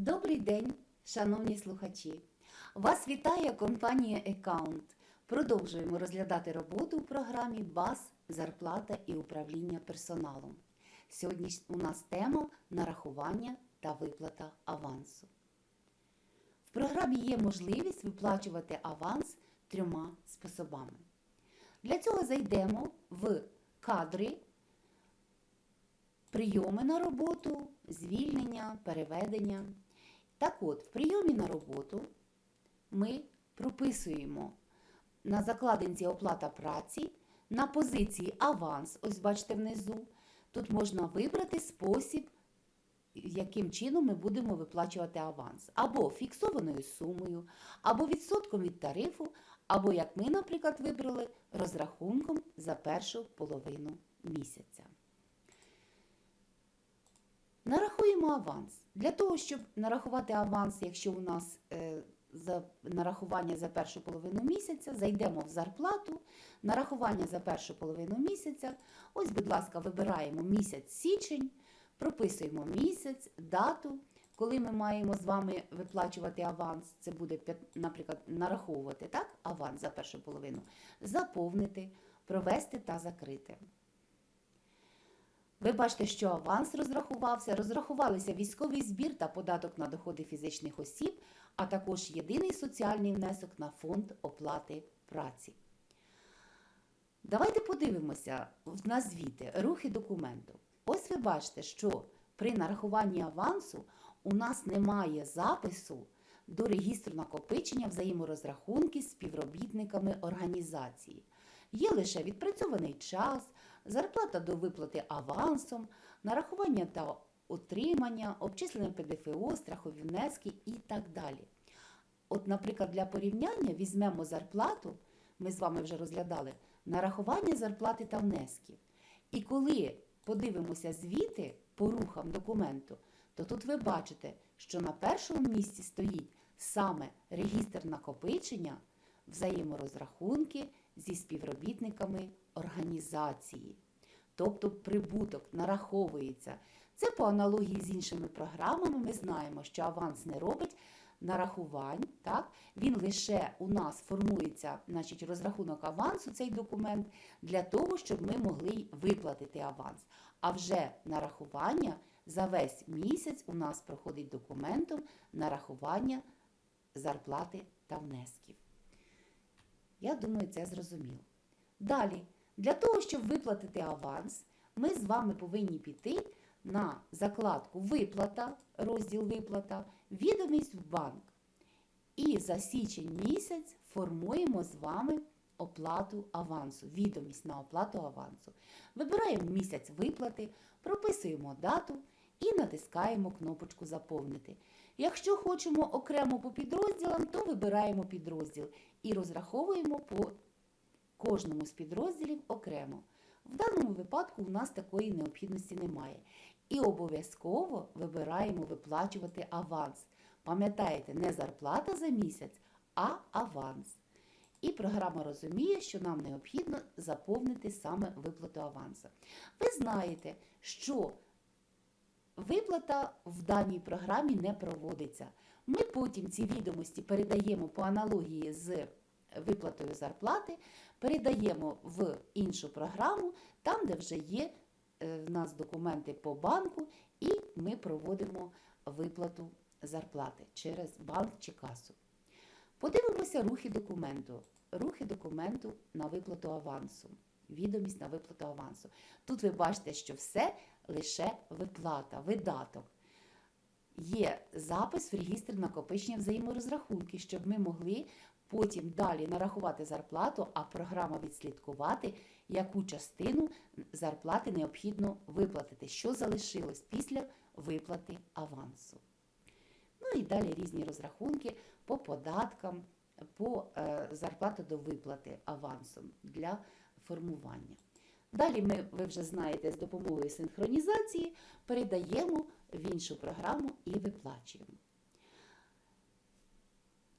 Добрий день, шановні слухачі! Вас вітає компанія Account. Продовжуємо розглядати роботу у програмі БАС, зарплата і управління персоналом. Сьогодні у нас тема нарахування та виплата авансу. В програмі є можливість виплачувати аванс трьома способами. Для цього зайдемо в кадри, прийоми на роботу, звільнення, переведення. Так от, в прийомі на роботу ми прописуємо на закладинці оплата праці, на позиції аванс, ось бачите внизу. Тут можна вибрати спосіб, яким чином ми будемо виплачувати аванс. Або фіксованою сумою, або відсотком від тарифу, або, як ми, наприклад, вибрали, розрахунком за першу половину місяця. Нарахуємо аванс. Для того, щоб нарахувати аванс, якщо у нас е, за нарахування за першу половину місяця, зайдемо в зарплату, нарахування за першу половину місяця. Ось, будь ласка, вибираємо місяць січень, прописуємо місяць, дату, коли ми маємо з вами виплачувати аванс, це буде, наприклад, нараховувати так, аванс за першу половину, заповнити, провести та закрити. Ви бачите, що аванс розрахувався, розрахувалися військовий збір та податок на доходи фізичних осіб, а також єдиний соціальний внесок на фонд оплати праці. Давайте подивимося на звіти, рухи документу. Ось ви бачите, що при нарахуванні авансу у нас немає запису до регістру накопичення взаєморозрахунки з співробітниками організації. Є лише відпрацьований час, зарплата до виплати авансом, нарахування та отримання, обчислення ПДФО, страхові внески і так далі. От, наприклад, для порівняння візьмемо зарплату, ми з вами вже розглядали, нарахування зарплати та внесків. І коли подивимося звіти по рухам документу, то тут ви бачите, що на першому місці стоїть саме регістр накопичення, взаєморозрахунки зі співробітниками організації. Тобто прибуток нараховується. Це по аналогії з іншими програмами. Ми знаємо, що аванс не робить нарахувань. Так? Він лише у нас формується значить, розрахунок авансу, цей документ, для того, щоб ми могли виплатити аванс. А вже нарахування за весь місяць у нас проходить документом нарахування зарплати та внесків. Я думаю, це зрозуміло. Далі, для того, щоб виплатити аванс, ми з вами повинні піти на закладку Виплата, розділ Виплата, відомість в банк. І за січень місяць формуємо з вами оплату авансу, відомість на оплату авансу. Вибираємо місяць виплати, прописуємо дату і натискаємо кнопочку Заповнити. Якщо хочемо окремо по підрозділам, то вибираємо підрозділ і розраховуємо по кожному з підрозділів окремо. В даному випадку у нас такої необхідності немає. І обов'язково вибираємо виплачувати аванс. Пам'ятаєте, не зарплата за місяць, а аванс. І програма розуміє, що нам необхідно заповнити саме виплату авансу. Ви знаєте, що виплата в даній програмі не проводиться. Ми потім ці відомості передаємо по аналогії з виплатою зарплати, передаємо в іншу програму, там, де вже є е, в нас документи по банку, і ми проводимо виплату зарплати через банк чи касу. Подивимося рухи документу. Рухи документу на виплату авансу. Відомість на виплату авансу. Тут ви бачите, що все лише виплата, видаток. Є запис в регістр накопичення взаєморозрахунки, щоб ми могли потім далі нарахувати зарплату, а програма відслідкувати, яку частину зарплати необхідно виплатити, що залишилось після виплати авансу. Ну і далі різні розрахунки по податкам, по е, зарплату до виплати авансом для формування. Далі ми, ви вже знаєте, з допомогою синхронізації передаємо в іншу програму і виплачуємо.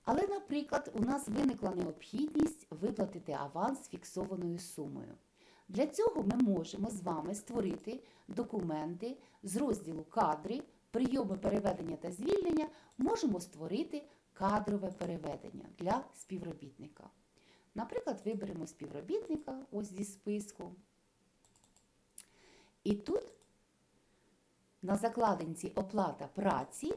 Але, наприклад, у нас виникла необхідність виплатити аванс фіксованою сумою. Для цього ми можемо з вами створити документи з розділу кадри, прийоми переведення та звільнення можемо створити кадрове переведення для співробітника. Наприклад, виберемо співробітника ось зі списку. І тут на закладинці оплата праці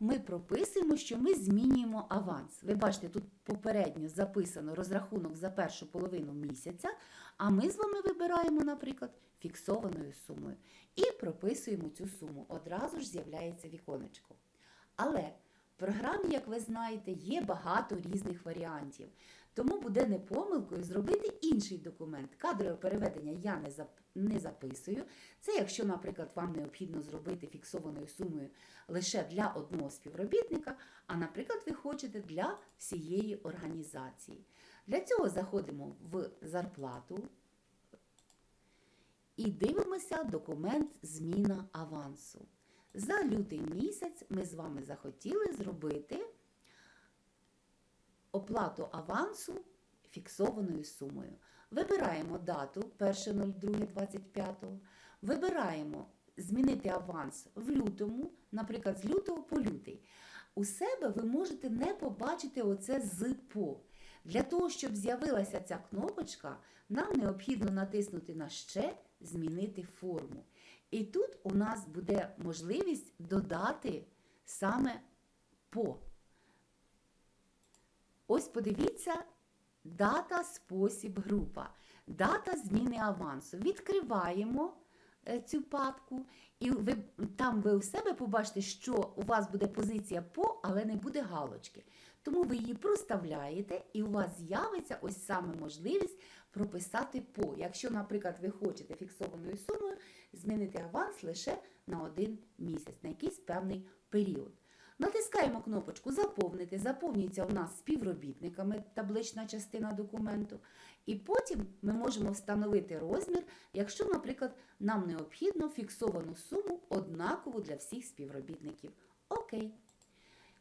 ми прописуємо, що ми змінюємо аванс. Ви бачите, тут попередньо записано розрахунок за першу половину місяця, а ми з вами вибираємо, наприклад, фіксованою сумою. І прописуємо цю суму. Одразу ж з'являється віконечко. Але в програмі, як ви знаєте, є багато різних варіантів. Тому буде не помилкою зробити інший документ. Кадрове переведення я не, зап... не записую. Це якщо, наприклад, вам необхідно зробити фіксованою сумою лише для одного співробітника, а, наприклад, ви хочете для всієї організації. Для цього заходимо в зарплату і дивимося документ Зміна авансу. За лютий місяць ми з вами захотіли зробити оплату авансу фіксованою сумою. Вибираємо дату 1.02.25, вибираємо змінити аванс в лютому, наприклад, з лютого по лютий. У себе ви можете не побачити оце з по. Для того, щоб з'явилася ця кнопочка, нам необхідно натиснути на ще змінити форму. І тут у нас буде можливість додати саме по. Ось подивіться, дата, спосіб, група. Дата зміни авансу. Відкриваємо е, цю папку, і ви, там ви у себе побачите, що у вас буде позиція по, але не буде галочки. Тому ви її проставляєте, і у вас з'явиться ось саме можливість прописати по. Якщо, наприклад, ви хочете фіксованою сумою змінити аванс лише на один місяць, на якийсь певний період. Натискаємо кнопочку Заповнити. Заповнюється у нас співробітниками таблична частина документу. І потім ми можемо встановити розмір, якщо, наприклад, нам необхідно фіксовану суму однакову для всіх співробітників. Окей.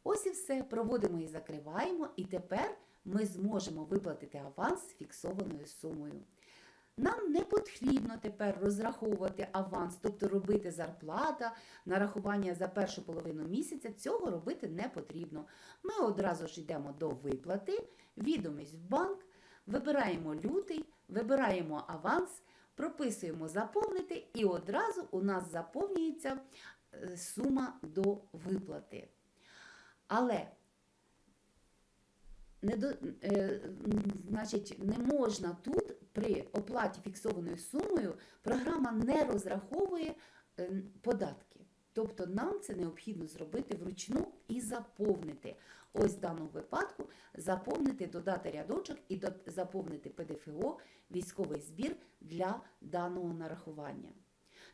Ось і все. Проводимо і закриваємо, і тепер ми зможемо виплатити аванс фіксованою сумою. Нам не потрібно тепер розраховувати аванс, тобто робити зарплата, нарахування за першу половину місяця. Цього робити не потрібно. Ми одразу ж йдемо до виплати, відомість в банк, вибираємо лютий, вибираємо аванс, прописуємо заповнити, і одразу у нас заповнюється е, сума до виплати. Але не до, е, значить, не можна тут при оплаті фіксованою сумою програма не розраховує е, податки. Тобто нам це необхідно зробити вручну і заповнити. Ось в даному випадку заповнити, додати рядочок і заповнити ПДФО військовий збір для даного нарахування.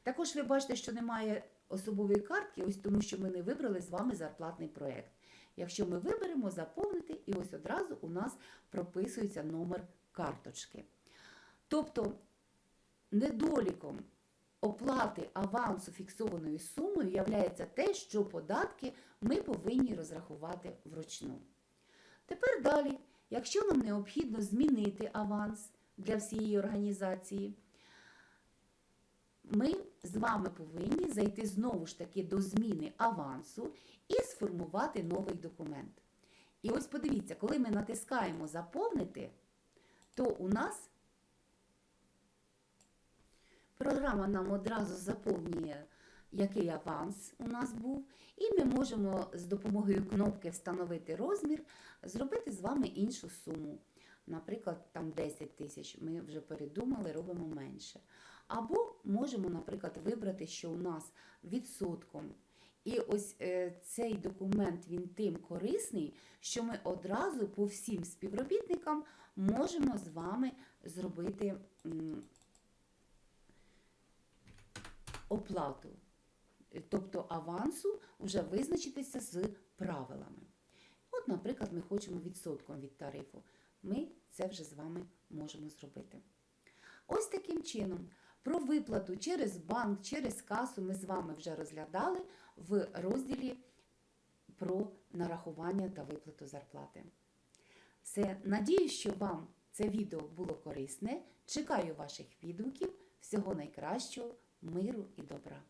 Також ви бачите, що немає особової картки, ось тому що ми не вибрали з вами зарплатний проєкт. Якщо ми виберемо заповнити, і ось одразу у нас прописується номер карточки. Тобто недоліком оплати авансу фіксованою сумою є те, що податки ми повинні розрахувати вручну. Тепер далі, якщо нам необхідно змінити аванс для всієї організації, ми з вами повинні зайти знову ж таки до зміни авансу і сформувати новий документ. І ось подивіться, коли ми натискаємо Заповнити, то у нас програма нам одразу заповнює, який аванс у нас був, і ми можемо з допомогою кнопки Встановити розмір зробити з вами іншу суму. Наприклад, там 10 тисяч. Ми вже передумали, робимо менше. Або можемо, наприклад, вибрати, що у нас відсотком. І ось е, цей документ він тим корисний, що ми одразу по всім співробітникам можемо з вами зробити оплату. Е, Тобто авансу вже визначитися з правилами. От, наприклад, ми хочемо відсотком від тарифу. Ми це вже з вами можемо зробити. Ось таким чином. Про виплату через банк, через касу ми з вами вже розглядали в розділі про нарахування та виплату зарплати. Все, надію, що вам це відео було корисне. Чекаю ваших відгуків. Всього найкращого, миру і добра!